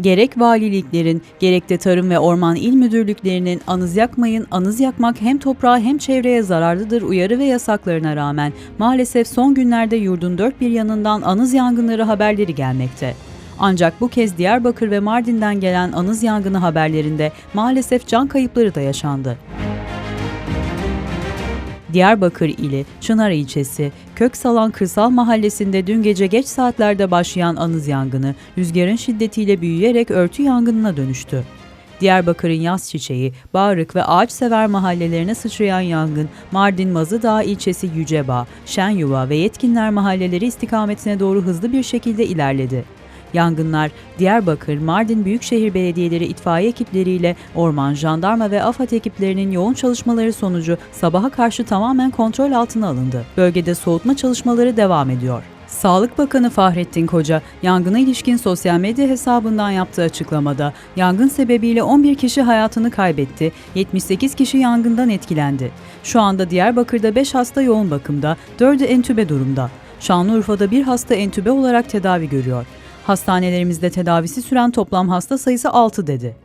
Gerek valiliklerin, gerek de Tarım ve Orman İl Müdürlüklerinin anız yakmayın, anız yakmak hem toprağa hem çevreye zararlıdır uyarı ve yasaklarına rağmen maalesef son günlerde yurdun dört bir yanından anız yangınları haberleri gelmekte. Ancak bu kez Diyarbakır ve Mardin'den gelen anız yangını haberlerinde maalesef can kayıpları da yaşandı. Diyarbakır ili Çınar ilçesi Köksalan Kırsal Mahallesi'nde dün gece geç saatlerde başlayan anız yangını rüzgarın şiddetiyle büyüyerek örtü yangınına dönüştü. Diyarbakır'ın yaz çiçeği, Bağrık ve Ağaçsever mahallelerine sıçrayan yangın Mardin Mazıdağ ilçesi Yücebağ, Şenyuva ve Yetkinler mahalleleri istikametine doğru hızlı bir şekilde ilerledi. Yangınlar Diyarbakır, Mardin Büyükşehir Belediyeleri itfaiye ekipleriyle orman, jandarma ve AFAD ekiplerinin yoğun çalışmaları sonucu sabaha karşı tamamen kontrol altına alındı. Bölgede soğutma çalışmaları devam ediyor. Sağlık Bakanı Fahrettin Koca, yangına ilişkin sosyal medya hesabından yaptığı açıklamada, yangın sebebiyle 11 kişi hayatını kaybetti, 78 kişi yangından etkilendi. Şu anda Diyarbakır'da 5 hasta yoğun bakımda, 4'ü entübe durumda. Şanlıurfa'da bir hasta entübe olarak tedavi görüyor. Hastanelerimizde tedavisi süren toplam hasta sayısı 6 dedi.